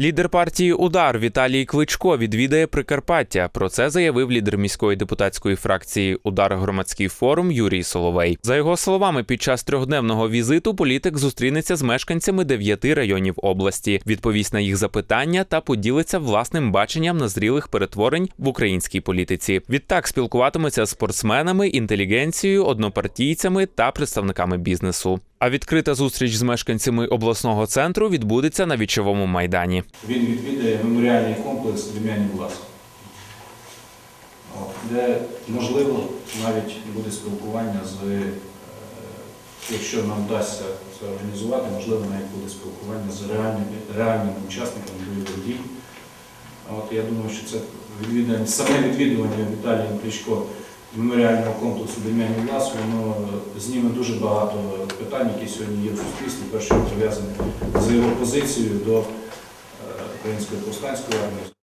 Лідер партії Удар Віталій Кличко відвідає Прикарпаття. Про це заявив лідер міської депутатської фракції Удар громадський форум Юрій Соловей. За його словами, під час трьохдневного візиту політик зустрінеться з мешканцями дев'яти районів області, відповість на їх запитання та поділиться власним баченням назрілих перетворень в українській політиці. Відтак спілкуватиметься з спортсменами, інтелігенцією, однопартійцями та представниками бізнесу. А відкрита зустріч з мешканцями обласного центру відбудеться на вічовому майдані. Він відвідає меморіальний комплекс Дем'янів Влас, де можливо навіть буде спілкування з, е, якщо нам вдасться це організувати, можливо навіть буде спілкування з реальними, реальними учасниками бойових дій. От, я думаю, що це відвідання, саме відвідування Віталієм Кличко меморіального комплексу Дем'яні Влас, воно зніме дуже багато питань, які сьогодні є в суспільстві, перше пов'язані з його позицією до е, Української повстанської армії.